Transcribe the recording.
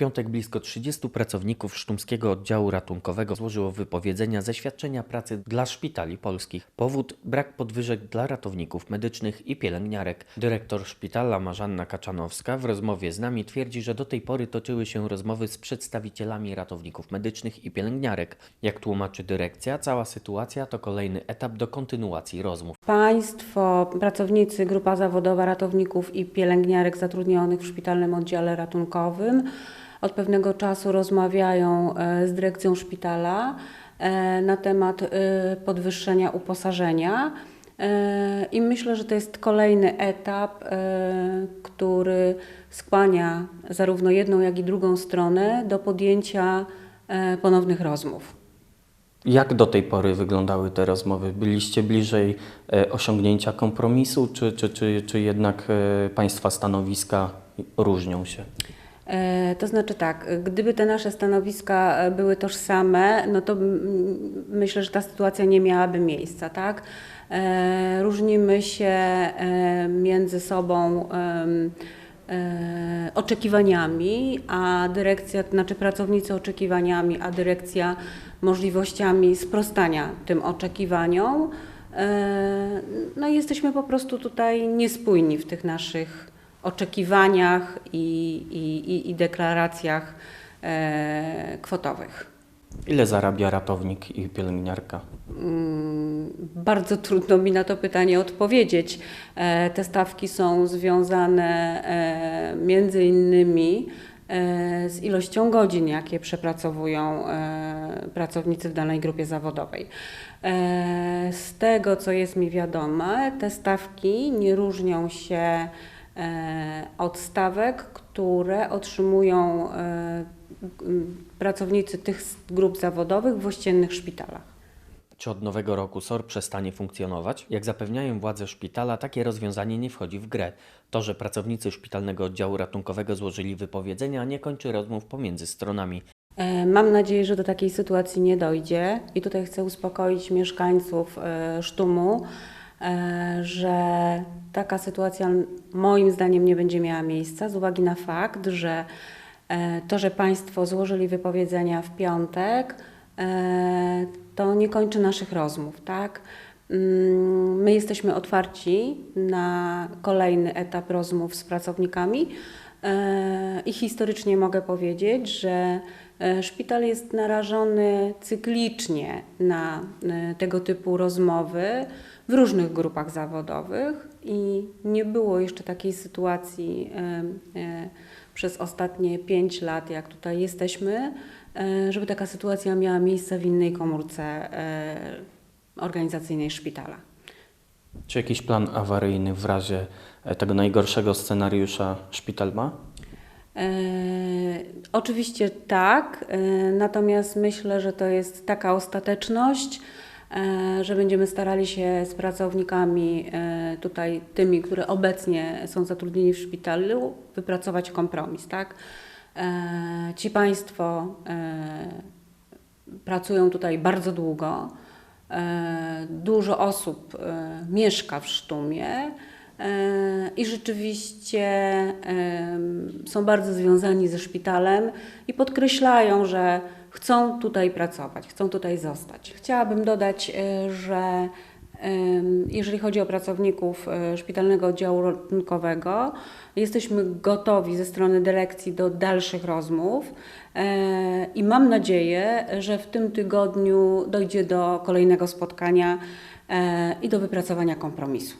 piątek blisko 30 pracowników sztumskiego oddziału ratunkowego złożyło wypowiedzenia ze świadczenia pracy dla szpitali polskich. Powód brak podwyżek dla ratowników medycznych i pielęgniarek. Dyrektor szpitala Marzanna Kaczanowska w rozmowie z nami twierdzi, że do tej pory toczyły się rozmowy z przedstawicielami ratowników medycznych i pielęgniarek. Jak tłumaczy dyrekcja, cała sytuacja to kolejny etap do kontynuacji rozmów. Państwo, pracownicy, grupa zawodowa ratowników i pielęgniarek zatrudnionych w szpitalnym oddziale ratunkowym od pewnego czasu rozmawiają e, z dyrekcją szpitala e, na temat e, podwyższenia uposażenia. I myślę, że to jest kolejny etap, który skłania zarówno jedną, jak i drugą stronę do podjęcia ponownych rozmów. Jak do tej pory wyglądały te rozmowy? Byliście bliżej osiągnięcia kompromisu, czy, czy, czy, czy jednak Państwa stanowiska różnią się? E, To znaczy tak, gdyby te nasze stanowiska e, były tożsame, no to myślę, że ta sytuacja nie miałaby miejsca, tak? E, Różnimy się między sobą oczekiwaniami, a dyrekcja, znaczy pracownicy oczekiwaniami, a dyrekcja możliwościami sprostania tym oczekiwaniom. No i jesteśmy po prostu tutaj niespójni w tych naszych oczekiwaniach i, i, i, deklaracjach e, kwotowych. Ile zarabia ratownik i pielęgniarka? Mm, Bardzo trudno mi na to pytanie odpowiedzieć. E, Te stawki są związane e, między innymi e, z ilością godzin, jakie przepracowują pracownicy w danej grupie zawodowej. Z tego, co jest mi wiadome, te stawki nie różnią się e, od stawek, które otrzymują e, pracownicy tych grup zawodowych w ościennych szpitalach. Czy od nowego roku SOR przestanie funkcjonować? Jak zapewniają władze szpitala, takie rozwiązanie nie wchodzi w grę. To, że pracownicy szpitalnego oddziału ratunkowego złożyli wypowiedzenia, nie kończy rozmów pomiędzy stronami. E, Mam nadzieję, że do takiej sytuacji nie dojdzie i tutaj chcę uspokoić mieszkańców Sztumu, że taka sytuacja moim zdaniem nie będzie miała miejsca z uwagi na fakt, że e, to, że Państwo złożyli wypowiedzenia w piątek, e, to nie kończy naszych rozmów, tak? Mm, My jesteśmy otwarci na kolejny etap rozmów z pracownikami e, i historycznie mogę powiedzieć, że e, szpital jest narażony cyklicznie na e, tego typu rozmowy w różnych grupach zawodowych i nie było jeszcze takiej sytuacji e, e, przez ostatnie pięć lat, jak tutaj jesteśmy, e, żeby taka sytuacja miała miejsce w innej komórce e, organizacyjnej szpitala. Czy jakiś plan awaryjny w razie e, tego najgorszego scenariusza szpital ma? Oczywiście tak, e, natomiast myślę, że to jest taka ostateczność, e, że będziemy starali się z pracownikami e, tutaj, tymi, które obecnie są zatrudnieni w szpitalu, wypracować kompromis, tak? Ci Państwo pracują tutaj bardzo długo. Dużo osób mieszka w Sztumie i rzeczywiście są bardzo związani ze szpitalem i podkreślają, że chcą tutaj pracować, chcą tutaj zostać. Chciałabym dodać, e, że jeżeli chodzi o pracowników e, szpitalnego oddziału ratunkowego, jesteśmy gotowi ze strony dyrekcji do dalszych rozmów e, i mam nadzieję, że w tym tygodniu dojdzie do kolejnego spotkania e, i do wypracowania kompromisu.